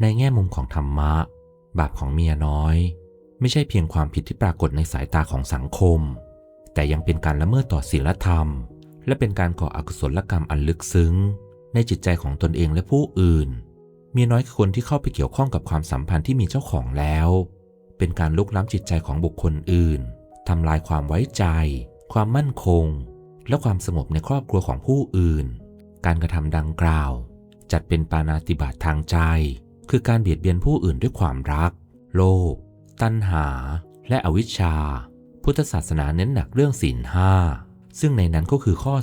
ในแง่มุมของธรรมะ บาปของเมียน้อย ไม่ใช่เพียงความผิดที่ปรากฏในสายตาของสังคม แต่ยังเป็นการละเมิดต่อศีลธรรม และเป็นการก่ออกุศลกรรมอันลึกซึ้ง ในจิตใจของตนเองและผู้อื่น เมียน้อยคือคนที่เข้าไปเกี่ยวข้องกับความสัมพันธ์ที่มีเจ้าของแล้ว เป็นการลุกล้ำจิตใจของบุคคลอื่นทำลายความไว้ใจ ความมั่นคง และความสงบในครอบครัวของผู้อื่น การกระทำดังกล่าว จัดเป็นปานาติบาตทางใจ คือการเบียดเบียนผู้อื่นด้วยความรัก โลภตัณหา และอวิชชา พุทธศาสนาเน้นหนักเรื่องศีลห้าซึ่งในนั้นก็คือข้อ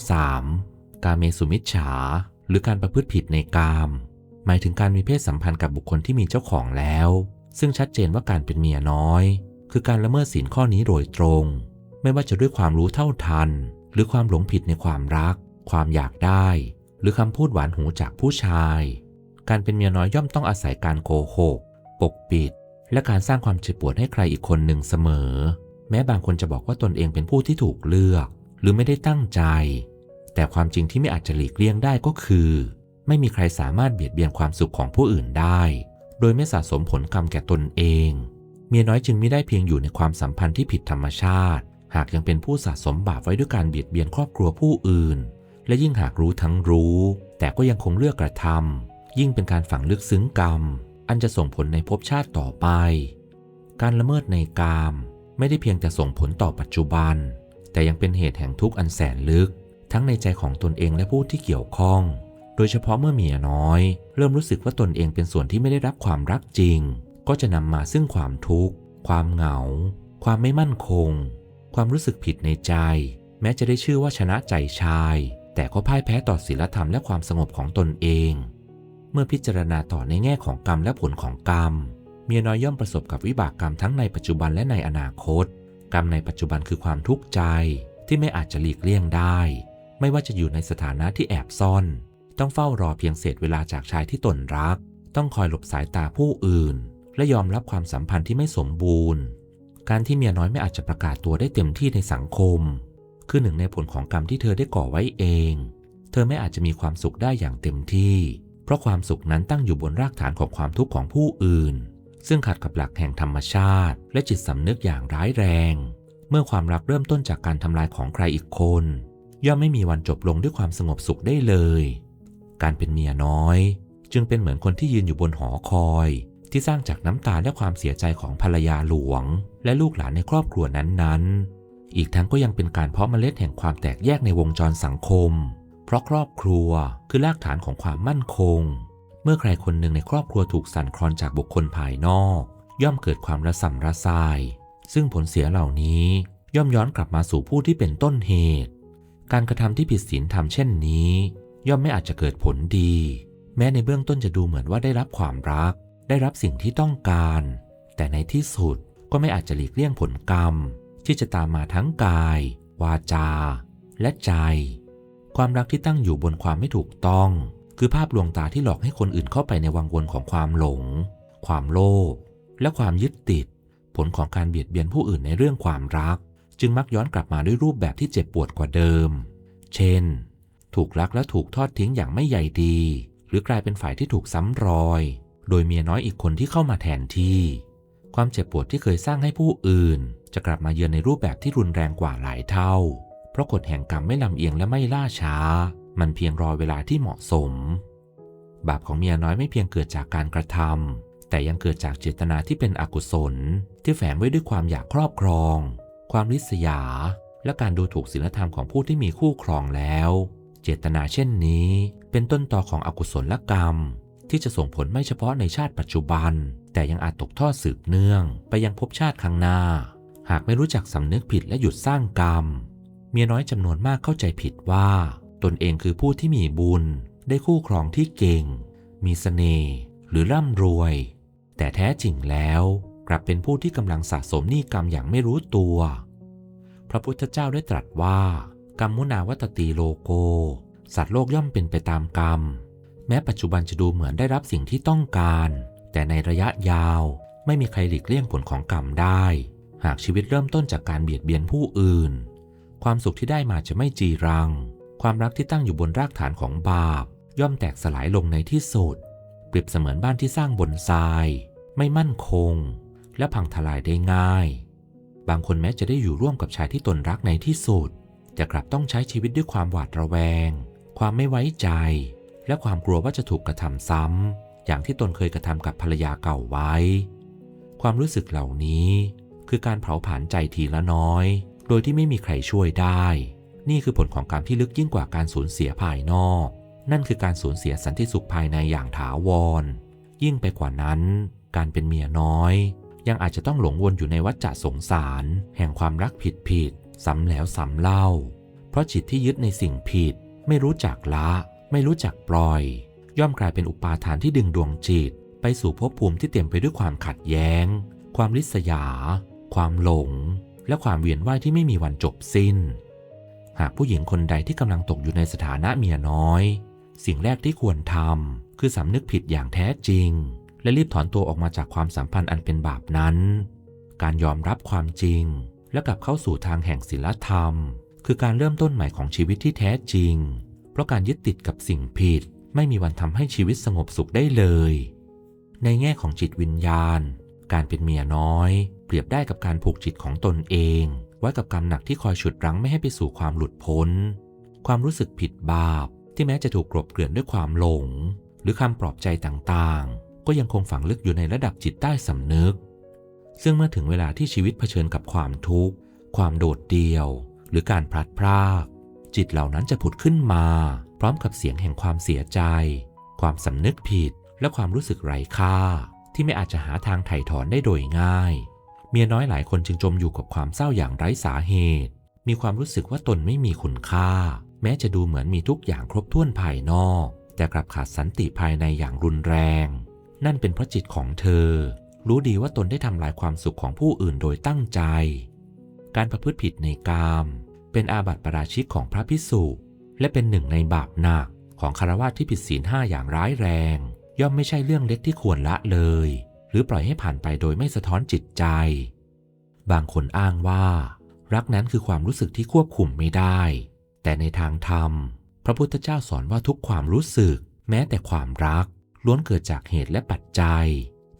3 กาเมสุมิชฉา หรือการประพฤติผิดในกาม หมายถึงการมีเพศสัมพันธ์กับบุคคลที่มีเจ้าของแล้ว ซึ่งชัดเจนว่าการเป็นเมียน้อย คือการละเมิดศีลข้อนี้โดยตรง ไม่ว่าจะด้วยความรู้เท่าทัน หรือความหลงผิดในความรัก ความอยากได้ หรือคำพูดหวานหูจากผู้ชาย การเป็นเมียน้อยย่อมต้องอาศัยการโกหกปกปิด และการสร้างความเจ็บปวดให้ใครอีกคนหนึ่งเสมอ แม้บางคนจะบอกว่าตนเองเป็นผู้ที่ถูกเลือก หรือไม่ได้ตั้งใจ แต่ความจริงที่ไม่อาจจะหลีกเลี่ยงได้ก็คือ ไม่มีใครสามารถเบียดเบียนความสุขของผู้อื่นได้ โดยไม่สะสมผลกรรมแก่ตนเอง เมียน้อยจึงไม่ได้เพียงอยู่ในความสัมพันธ์ที่ผิดธรรมชาติ หากยังเป็นผู้สะสมบาปไว้ด้วยการเบียดเบียนครอบครัวผู้อื่น และยิ่งหากรู้ทั้งรู้ แต่ก็ยังคงเลือกกระทำ ยิ่งเป็นการฝังลึกซึ้งกรรม อันจะส่งผลในภพชาติต่อไป การละเมิดในกามไม่ได้เพียงแต่ส่งผลต่อปัจจุบัน แต่ยังเป็นเหตุแห่งทุกข์อันแสนลึก ทั้งในใจของตนเองและผู้ที่เกี่ยวข้อง โดยเฉพาะเมื่อเมียน้อย เริ่มรู้สึกว่าตนเองเป็นส่วนที่ไม่ได้รับความรักจริง ก็จะนำมาซึ่งความทุกข์ ความเหงา ความไม่มั่นคง ความรู้สึกผิดในใจ แม้จะได้ชื่อว่าชนะใจชาย แต่ก็พ่ายแพ้ต่อศีลธรรมและความสงบของตนเอง เมื่อพิจารณาต่อในแง่ของกรรมและผลของกรรม เมียน้อยย่อมประสบกับวิบากกรรมทั้งในปัจจุบันและในอนาคต กรรมในปัจจุบันคือความทุกข์ใจที่ไม่อาจจะหลีกเลี่ยงได้ ไม่ว่าจะอยู่ในสถานะที่แอบซ่อน ต้องเฝ้ารอเพียงเศษเวลาจากชายที่ตนรัก ต้องคอยหลบสายตาผู้อื่น และยอมรับความสัมพันธ์ที่ไม่สมบูรณ์ การที่เมียน้อยไม่อาจจะประกาศตัวได้เต็มที่ในสังคม คือหนึ่งในผลของกรรมที่เธอได้ก่อไว้เอง เธอไม่อาจจะมีความสุขได้อย่างเต็มที่ เพราะความสุขนั้นตั้งอยู่บนรากฐานของความทุกข์ของผู้อื่น ซึ่งขัดกับหลักแห่งธรรมชาติ และจิตสำนึกอย่างร้ายแรง เมื่อความรักเริ่มต้นจากการทำลายของใครอีกคน ย่อมไม่มีวันจบลงด้วยความสงบสุขได้เลย การเป็นเมียน้อย จึงเป็นเหมือนคนที่ยืนอยู่บนหอคอย ที่สร้างจากน้ำตาและความเสียใจของภรรยาหลวง และลูกหลานในครอบครัวนั้นๆ อีกทั้งก็ยังเป็นการเพาะเมล็ดแห่งความแตกแยกในวงจรสังคม เพราะครอบครัวคือรากฐานของความมั่นคง เมื่อใครคนหนึ่งในครอบครัวถูกสั่นคลอนจากบุคคลภายนอก ย่อมเกิดความระส่ำระซาย ซึ่งผลเสียเหล่านี้ย่อมย้อนกลับมาสู่ผู้ที่เป็นต้นเหตุ การกระทำที่ผิดศีลธรรมเช่นนี้ ย่อมไม่อาจจะเกิดผลดี แม้ในเบื้องต้นจะดูเหมือนว่าได้รับความรัก ได้รับสิ่งที่ต้องการ แต่ในที่สุดก็ไม่อาจจะหลีกเลี่ยงผลกรรม ที่จะตามมาทั้งกาย วาจา และใจ ความรักที่ตั้งอยู่บนความไม่ถูกต้อง คือภาพลวงตาที่หลอกให้คนอื่นเข้าไปในวังวนของความหลง ความโลภและความยึดติด ผลของการเบียดเบียนผู้อื่นในเรื่องความรัก จึงมักย้อนกลับมาด้วยรูปแบบที่เจ็บปวดกว่าเดิม เช่น ถูกรักและถูกทอดทิ้งอย่างไม่ใยดี หรือกลายเป็นฝ่ายที่ถูกซ้ำรอย โดยเมียน้อยอีกคนที่เข้ามาแทนที่ ความเจ็บปวดที่เคยสร้างให้ผู้อื่น จะกลับมาเยือนในรูปแบบที่รุนแรงกว่าหลายเท่า เพราะกฎแห่งกรรมไม่ลำเอียงและไม่ล่าช้า มันเพียงรอเวลาที่เหมาะสม บาปของเมียน้อยไม่เพียงเกิดจากการกระทำแต่ยังเกิดจากเจตนาที่เป็นอกุศล ที่แฝงไว้ด้วยความอยากครอบครอง ความริษยา และการดูถูกศีลธรรมของผู้ที่มีคู่ครองแล้ว เจตนาเช่นนี้ เป็นต้นตอของอกุศลกรรม ที่จะส่งผลไม่เฉพาะในชาติปัจจุบัน แต่ยังอาจตกทอดสืบเนื่อง ไปยังภพชาติข้างหน้า หากไม่รู้จักสำนึกผิดและหยุดสร้างกรรม เมียน้อยจำนวนมากเข้าใจผิดว่า ตนเองคือผู้ที่มีบุญ ได้คู่ครองที่เก่ง มีสเสน่ห์หรือร่ำรวย แต่แท้จริงแล้วกลับเป็นผู้ที่กำลังสะสมหนี้กรรมอย่างไม่รู้ตัว พระพุทธเจ้าได้ตรัสว่า กรรมมุนาวัตตีโลโก สัตว์โลกย่อมเป็นไปตามกรรม แม้ปัจจุบันจะดูเหมือนได้รับสิ่งที่ต้องการ แต่ในระยะยาวไม่มีใครหลีกเลี่ยงผลของกรรมได้ หากชีวิตเริ่มต้นจากการเบียดเบียนผู้อื่น ความสุขที่ได้มาจะไม่จีรัง ความรักที่ตั้งอยู่บนรากฐานของบาป ย่อมแตกสลายลงในที่สุดผรียบเสมือนบ้านที่สร้างบนทราย ไม่มั่นคง และพังทลายได้ง่าย บางคนแม้จะได้อยู่ร่วมกับชายที่ตนรักในที่สุดจะกลับต้องใช้ชีวิตด้วยความหวาดระแวง ความไม่ไว้ใจ และความกลัวว่าจะถูกกระทำซ้ำอย่างที่ตนเคยกระทำกับภรรยาเก่าไว้ ความรู้สึกเหล่านี้คือการเผาผลาญใจทีละน้อย โดยที่ไม่มีใครช่วยได้ นี่คือผลของกรรมที่ลึกยิ่งกว่าการสูญเสียภายนอก นั่นคือการสูญเสียสันติสุขภายในอย่างถาวร ยิ่งไปกว่านั้น การเป็นเมียน้อย ยังอาจจะต้องหลงวนอยู่ในวัฏฏะสงสาร แห่งความรักผิดผิดซ้ำแล้วซ้ำเล่า เพราะจิตที่ยึดในสิ่งผิด ไม่รู้จักละ ไม่รู้จักปล่อย ย่อมกลายเป็นอุปาทานที่ดึงดวงจิต ไปสู่ภพภูมิที่เต็มไปด้วยความขัดแย้ง ความริษยา ความหลง และความเวียนว่ายที่ไม่มีวันจบสิ้น หากผู้หญิงคนใดที่กำลังตกอยู่ในสถานะเมียน้อย สิ่งแรกที่ควรทำคือสำนึกผิดอย่างแท้จริง และรีบถอนตัวออกมาจากความสัมพันธ์อันเป็นบาปนั้น การยอมรับความจริง และกลับเข้าสู่ทางแห่งศีลธรรม คือการเริ่มต้นใหม่ของชีวิตที่แท้จริง เพราะการยึดติดกับสิ่งผิด ไม่มีวันทำให้ชีวิตสงบสุขได้เลย ในแง่ของจิตวิญญาณ การเป็นเมียน้อย เปรียบได้กับการผูกจิตของตนเอง ไว้กับกรรมหนักที่คอยฉุดรั้งไม่ให้ไปสู่ความหลุดพ้น ความรู้สึกผิดบาป ที่แม้จะถูกกลบเกลื่อนด้วยความหลง หรือคำปลอบใจต่างๆ ก็ยังคงฝังลึกอยู่ในระดับจิตใต้สำนึก ซึ่งเมื่อถึงเวลาที่ชีวิตเผชิญกับความทุกข์ ความโดดเดี่ยว หรือการพลัดพราก จิตเหล่านั้นจะผุดขึ้นมา พร้อมกับเสียงแห่งความเสียใจ ความสำนึกผิดและความรู้สึกไร้ค่า ที่ไม่อาจจะหาทางไถ่ถอนได้โดยง่าย เมียน้อยหลายคนจึงจมอยู่กับความเศร้าอย่างไร้สาเหตุ มีความรู้สึกว่าตนไม่มีคุณค่า แม้จะดูเหมือนมีทุกอย่างครบถ้วนภายนอก แต่กลับขาดสันติภายในอย่างรุนแรง นั่นเป็นเพราะจิตของเธอ รู้ดีว่าตนได้ทำลายความสุขของผู้อื่นโดยตั้งใจ การประพฤติผิดในกามเป็นอาบัติปาราชิกของพระพิสุและเป็นหนึ่งในบาปหนักของคารวะที่ผิดศีลห้าอย่างร้ายแรง ย่อมไม่ใช่เรื่องเล็กที่ควรละเลย หรือปล่อยให้ผ่านไปโดยไม่สะท้อนจิตใจ บางคนอ้างว่า รักนั้นคือความรู้สึกที่ควบคุมไม่ได้ แต่ในทางธรรม พระพุทธเจ้าสอนว่าทุกความรู้สึก แม้แต่ความรัก ล้วนเกิดจากเหตุและปัจจัย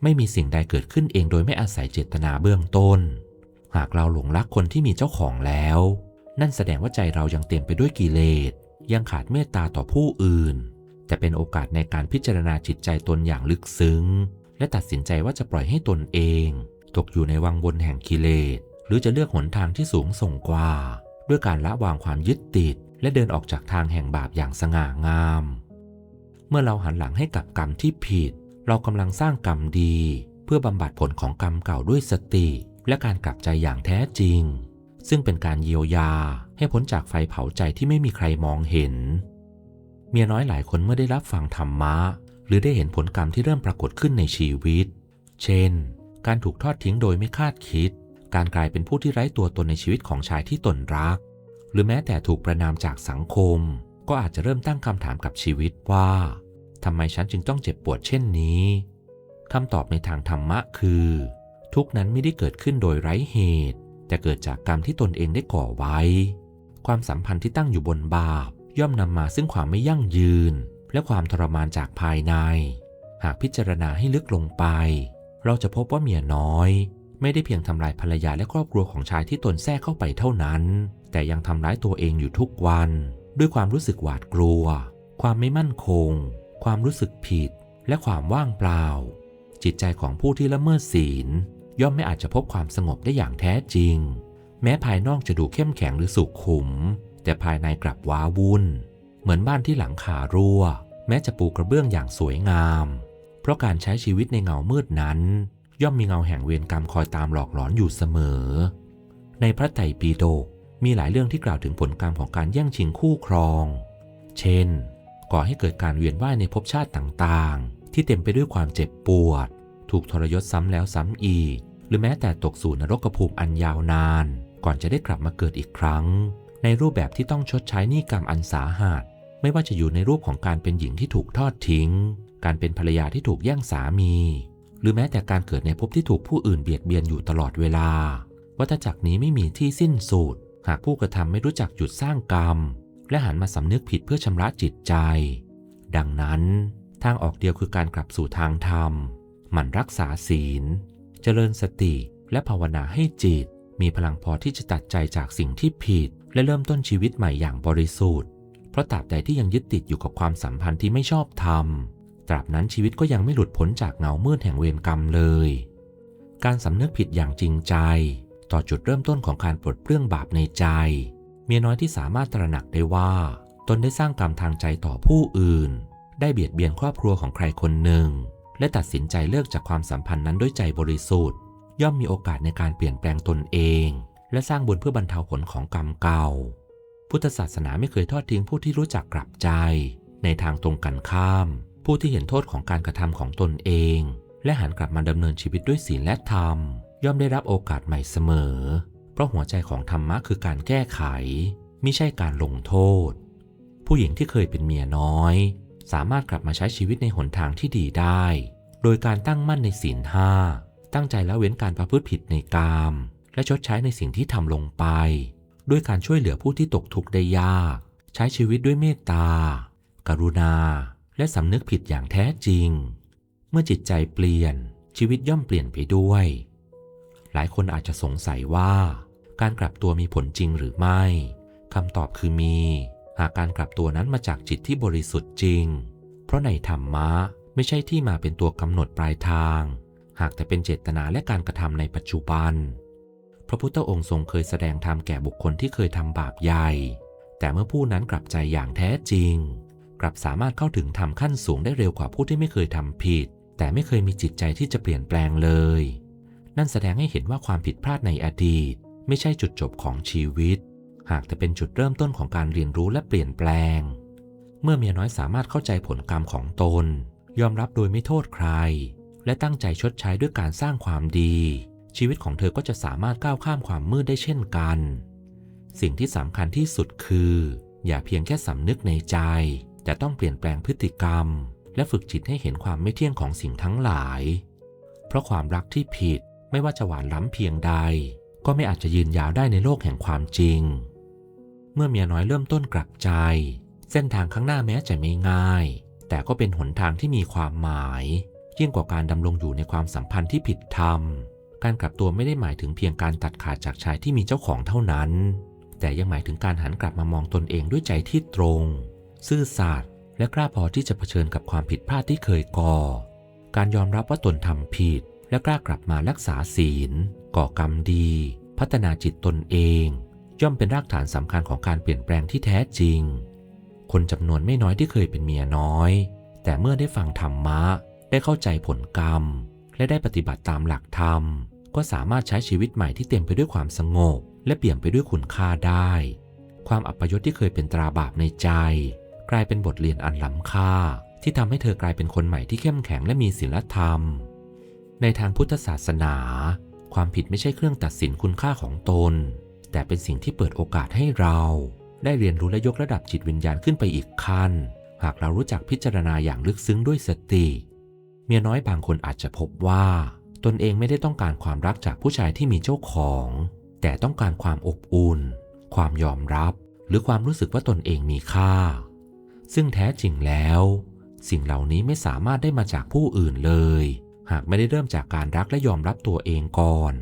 ไม่มีสิ่งใดเกิดขึ้นเองโดยไม่อาศัยเจตนาเบื้องต้น หากเราหลงรักคนที่มีเจ้าของแล้ว นั่นแสดงว่าใจเรายังเต็มไปด้วยกิเลสยังขาดเมตตาต่อผู้อื่น แต่เป็นโอกาสในการพิจารณาจิตใจตนอย่างลึกซึ้ง และตัดสินใจว่าจะปล่อยให้ตนเอง ตกอยู่ในวังวนแห่งกิเลส หรือจะเลือกหนทางที่สูงส่งกว่า ด้วยการละวางความยึดติด และเดินออกจากทางแห่งบาปอย่างสง่างาม เมื่อเราหันหลังให้กับกรรมที่ผิด เรากำลังสร้างกรรมดี เพื่อบำบัดผลของกรรมเก่าด้วยสติ และการกลับใจอย่างแท้จริง ซึ่งเป็นการเยียวยาให้พ้นจากไฟเผาใจที่ไม่มีใครมองเห็น เมียน้อยหลายคนเมื่อได้รับฟังธรรมะ หรือได้เห็นผลกรรมที่เริ่มปรากฏขึ้นในชีวิต เช่น การถูกทอดทิ้งโดยไม่คาดคิด การกลายเป็นผู้ที่ไร้ตัวตนในชีวิตของชายที่ตนรัก หรือแม้แต่ถูกประนามจากสังคม ก็อาจจะเริ่มตั้งคำถามกับชีวิตว่าทำไมฉันจึงต้องเจ็บปวดเช่นนี้คำตอบในทางธรรมะคือ ทุกนั้นไม่ได้เกิดขึ้นโดยไร้เหตุ แต่เกิดจากกรรมที่ตนเองได้ก่อไว้ ความสัมพันธ์ที่ตั้งอยู่บนบาป ย่อมนำมาซึ่งความไม่ยั่งยืน และความทรมานจากภายใน หากพิจารณาให้ลึกลงไป เราจะพบว่าเมียน้อย ไม่ได้เพียงทำลายภรรยาและครอบครัวของชายที่ตนแทรกเข้าไปเท่านั้น แต่ยังทำร้ายตัวเองอยู่ทุกวัน ด้วยความรู้สึกหวาดกลัว ความไม่มั่นคง ความรู้สึกผิด และความว่างเปล่า จิตใจของผู้ที่ละเมิดศีล ย่อมไม่อาจจะพบความสงบได้อย่างแท้จริง แม้ภายนอกจะดูเข้มแข็งหรือสุขุม แต่ภายในกลับว้าวุ่น เหมือนบ้านที่หลังคารั่ว แม้จะปูกระเบื้องอย่างสวยงาม เพราะการใช้ชีวิตในเงามืดนั้น ย่อมมีเงาแห่งเวรกรรมคอยตามหลอกหลอนอยู่เสมอ ในพระไตรปิฎกมีหลายเรื่องที่กล่าวถึงผลกรรมของการแย่งชิงคู่ครอง เช่น ก่อให้เกิดการเวียนว่ายในภพชาติต่างๆ ที่เต็มไปด้วยความเจ็บปวด ถูกทรยศซ้ำแล้วซ้ำอีก หรือแม้แต่ตกสู่นรกภูมิอันยาวนาน ก่อนจะได้กลับมาเกิดอีกครั้ง ในรูปแบบที่ต้องชดใช้หนี้กรรมอันสาหัสไม่ว่าจะอยู่ในรูปของการเป็นหญิงที่ถูกทอดทิ้ง การเป็นภรรยาที่ถูกแย่งสามี หรือแม้แต่การเกิดในภพที่ถูกผู้อื่นเบียดเบียนอยู่ตลอดเวลา วัฏจักรนี้ไม่มีที่สิ้นสุด หากผู้กระทำไม่รู้จักหยุดสร้างกรรม และหันมาสำนึกผิดเพื่อชำระจิตใจ ดังนั้นททางออกเดียวคือการกลับสู่ทางธรรม หมั่นรักษาศีล เจริญสติและภาวนาให้จิต มีพลังพอที่จะตัดใจจากสิ่งที่ผิด และเริ่มต้นชีวิตใหม่อย่างบริสุทธิ์ เพราะตราบใดที่ยังยึดติดอยู่กับความสัมพันธ์ที่ไม่ชอบธรรม ตราบนั้นชีวิตก็ยังไม่หลุดพ้นจากเงามืดแห่งเวรกรรมเลย การสำนึกผิดอย่างจริงใจ ต่อจุดเริ่มต้นของการปลดเปลื้องบาปในใจ เมียน้อยที่สามารถตระหนักได้ว่า ตนได้สร้างกรรมทางใจต่อผู้อื่น ได้เบียดเบียนครอบครัวของใครคนหนึ่ง และตัดสินใจเลิกจากความสัมพันธ์นั้นด้วยใจบริสุทธิ์ ย่อมมีโอกาสในการเปลี่ยนแปลงตนเอง และสร้างบุญเพื่อบรรเทาผลของกรรมเก่า พุทธศาสนาไม่เคยทอดทิ้งผู้ที่รู้จักกลับใจ ในทางตรงกันข้าม ผู้ที่เห็นโทษของการกระทำของตนเอง และหันกลับมาดำเนินชีวิตด้วยศีลและธรรม ย่อมได้รับโอกาสใหม่เสมอ เพราะหัวใจของธรรมะคือการแก้ไข ไม่ใช่การลงโทษ ผู้หญิงที่เคยเป็นเมียน้อย สามารถกลับมาใช้ชีวิตในหนทางที่ดีได้ โดยการตั้งมั่นในศีลห้าตั้งใจละเว้นการประพฤติผิดในกาม และชดใช้ในสิ่งที่ทำลงไป ด้วยการช่วยเหลือผู้ที่ตกทุกข์ได้ยาก ใช้ชีวิตด้วยเมตตา กรุณา และสำนึกผิดอย่างแท้จริง เมื่อจิตใจเปลี่ยนชีวิตย่อมเปลี่ยนไปด้วย หลายคนอาจจะสงสัยว่า การกลับตัวมีผลจริงหรือไม่คำตอบคือมี หากการกลับตัวนั้นมาจากจิตที่บริสุทธิ์จริง เพราะในธรรมะไม่ใช่ที่มาเป็นตัวกำหนดปลายทาง หากแต่เป็นเจตนาและการกระทำในปัจจุบัน พระพุทธองค์ทรงเคยแสดงธรรมแก่บุคคลที่เคยทำบาปใหญ่ แต่เมื่อผู้นั้นกลับใจอย่างแท้จริง กลับสามารถเข้าถึงธรรมขั้นสูงได้เร็วกว่าผู้ที่ไม่เคยทำผิด แต่ไม่เคยมีจิตใจที่จะเปลี่ยนแปลงเลย นั่นแสดงให้เห็นว่าความผิดพลาดในอดีต ไม่ใช่จุดจบของชีวิต หากแต่เป็นจุดเริ่มต้นของการเรียนรู้และเปลี่ยนแปลง เมื่อเมียน้อยสามารถเข้าใจผลกรรมของตน ยอมรับโดยไม่โทษใคร และตั้งใจชดใช้ด้วยการสร้างความดี ชีวิตของเธอก็จะสามารถก้าวข้ามความมืดได้เช่นกัน สิ่งที่สำคัญที่สุดคือ อย่าเพียงแค่สำนึกในใจ แต่ต้องเปลี่ยนแปลงพฤติกรรม และฝึกจิตให้เห็นความไม่เที่ยงของสิ่งทั้งหลาย เพราะความรักที่ผิดไม่ว่าจะหวานล้ำเพียงใด ก็ไม่อาจจะยืนยาวได้ในโลกแห่งความจริง เมื่อเมียน้อยเริ่มต้นกลับใจ เส้นทางข้างหน้าแม้จะไม่ง่าย แต่ก็เป็นหนทางที่มีความหมายยิ่งกว่าการดำรงอยู่ในความสัมพันธ์ที่ผิดธรรม การกลับตัวไม่ได้หมายถึงเพียงการตัดขาดจากชายที่มีเจ้าของเท่านั้น แต่ยังหมายถึงการหันกลับมามองตนเองด้วยใจที่ตรง ซื่อสัตย์และกล้าพอที่จะเผชิญกับความผิดพลาดที่เคยก่อ การยอมรับว่าตนทำผิด และกล้ากลับมารักษาศีล ก่อกรรมดี พัฒนาจิตตนเอง ย่อมเป็นรากฐานสำคัญของการเปลี่ยนแปลงที่แท้จริง คนจำนวนไม่น้อยที่เคยเป็นเมียน้อย แต่เมื่อได้ฟังธรรมะ ได้เข้าใจผลกรรม และได้ปฏิบัติตามหลักธรรม ก็สามารถใช้ชีวิตใหม่ที่เต็มไปด้วยความสงบ และเปี่ยมไปด้วยคุณค่าได้ ความอัปยศที่เคยเป็นตราบาปในใจ กลายเป็นบทเรียนอันล้ำค่า ที่ทำให้เธอกลายเป็นคนใหม่ที่เข้มแข็งและมีศีลธรรม ในทางพุทธศาสนา ความผิดไม่ใช่เครื่องตัดสินคุณค่าของตน แต่เป็นสิ่งที่เปิดโอกาสให้เรา ได้เรียนรู้และยกระดับจิตวิญญาณขึ้นไปอีกขั้น หากเรารู้จักพิจารณาอย่างลึกซึ้งด้วยสติ เมียน้อยบางคนอาจจะพบว่า ตนเองไม่ได้ต้องการความรักจากผู้ชายที่มีเจ้าของ แต่ต้องการความอบอุ่น ความยอมรับ หรือความรู้สึกว่าตนเองมีค่า ซึ่งแท้จริงแล้ว สิ่งเหล่านี้ไม่สามารถได้มาจากผู้อื่นเลย หากไม่ได้เริ่มจากการรักและยอมรับตัวเองก่อน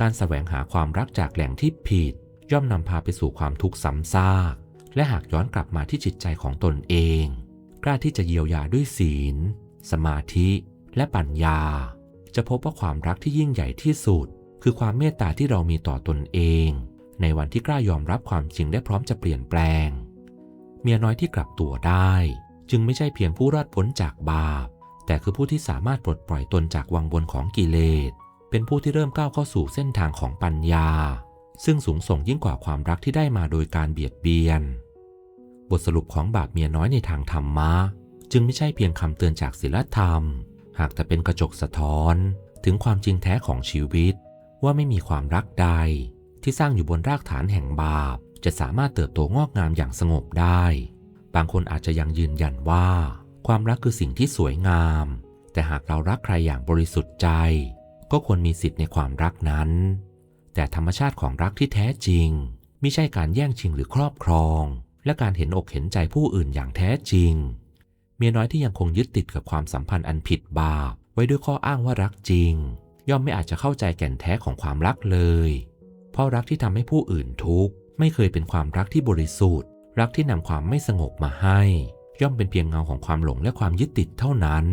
การแสวงหาความรักจากแหล่งที่ผิด ย่อมนำพาไปสู่ความทุกข์ซ้ำซาก และหากย้อนกลับมาที่จิตใจของตนเอง กล้าที่จะเยียวยาด้วยศีล สมาธิและปัญญา จะพบว่าความรักที่ยิ่งใหญ่ที่สุด คือความเมตตาที่เรามีต่อตนเอง ในวันที่กล้ายอมรับความจริงและพร้อมจะเปลี่ยนแปลง เมียน้อยที่กลับตัวได้ จึงไม่ใช่เพียงผู้รอดพ้นจากบาป แต่คือผู้ที่สามารถปลดปล่อยตนจากวังบนของกิเลสเป็นผู้ที่เริ่มก้าวเข้าสู่เส้นทางของปัญญา ซึ่งสูงส่งยิ่งกว่าความรักที่ได้มาโดยการเบียดเบียน บทสรุปของบาปเมียน้อยในทางธรรมะ จึงไม่ใช่เพียงคำเตือนจากศีลธรรม หากแต่เป็นกระจกสะท้อนถึงความจริงแท้ของชีวิต ว่าไม่มีความรักใด ที่สร้างอยู่บนรากฐานแห่งบาป จะสามารถเติบโตงอกงามอย่างสงบได้ บางคนอาจจะยังยืนยันว่า ความรักคือสิ่งที่สวยงาม แต่หากเรารักใครอย่างบริสุทธิ์ใจ ก็ควรมีสิทธิ์ในความรักนั้น แต่ธรรมชาติของรักที่แท้จริงไม่ใช่การแย่งชิงหรือครอบครอง และการเห็นอกเห็นใจผู้อื่นอย่างแท้จริง เมียน้อยที่ยังคงยึดติดกับความสัมพันธ์อันผิดบาปไว้ด้วยข้ออ้างว่ารักจริง ย่อมไม่อาจจะเข้าใจแก่นแท้ของความรักเลย เพราะรักที่ทำให้ผู้อื่นทุกข์ไม่เคยเป็นความรักที่บริสุทธิ์ รักที่นำความไม่สงบมาให้ ย่อมเป็นเพียงเงาของความหลงและความยึดติดเท่านั้น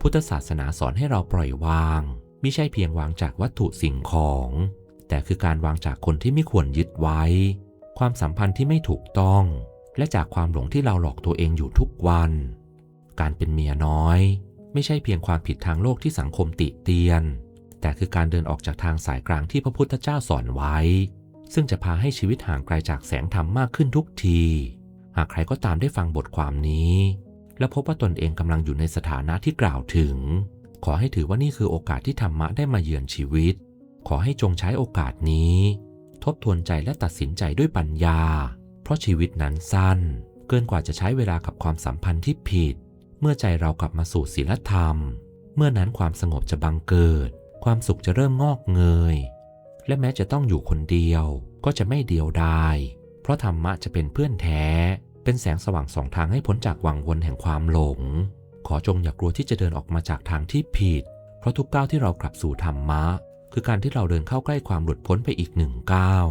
พุทธศาสนาสอนให้เราปล่อยวางไม่ใช่เพียงวางจากวัตถุสิ่งของ แต่คือการวางจากคนที่ไม่ควรยึดไว้ ความสัมพันธ์ที่ไม่ถูกต้อง และจากความหลงที่เราหลอกตัวเองอยู่ทุกวัน การเป็นเมียน้อย ไม่ใช่เพียงความผิดทางโลกที่สังคมติเตียน แต่คือการเดินออกจากทางสายกลางที่พระพุทธเจ้าสอนไว้ ซึ่งจะพาให้ชีวิตห่างไกลจากแสงธรรมมากขึ้นทุกที หากใครก็ตามได้ฟังบทความนี้ และพบว่าตนเองกำลังอยู่ในสถานะที่กล่าวถึง ขอให้ถือว่านี่คือโอกาสที่ธรรมะได้มาเยือนชีวิต ขอให้จงใช้โอกาสนี้ ทบทวนใจและตัดสินใจด้วยปัญญา เพราะชีวิตนั้นสั้น เกินกว่าจะใช้เวลากับความสัมพันธ์ที่ผิด เมื่อใจเรากลับมาสู่ศีลธรรม เมื่อนั้นความสงบจะบังเกิด ความสุขจะเริ่มงอกเงย และแม้จะต้องอยู่คนเดียวก็จะไม่เดียวดายเพราะธรรมะจะเป็นเพื่อนแท้ เป็นแสงสว่างสองทางให้พ้นจากวังวนแห่งความหลง ขอจงอย่ากลัวที่จะเดินออกมาจากทางที่ผิด เพราะทุกก้าวที่เรากลับสู่ธรรมะ คือการที่เราเดินเข้าใกล้ความหลุดพ้นไปอีกหนึ่งก้าว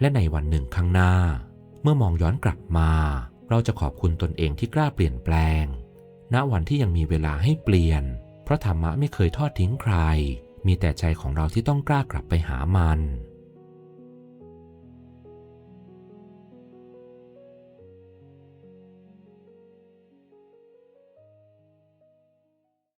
และในวันหนึ่งข้างหน้า เมื่อมองย้อนกลับมา เราจะขอบคุณตนเองที่กล้าเปลี่ยนแปลง ณ วันที่ยังมีเวลาให้เปลี่ยน เพราะธรรมะไม่เคยทอดทิ้งใคร มีแต่ใจของเราที่ต้องกล้ากลับไปหามัน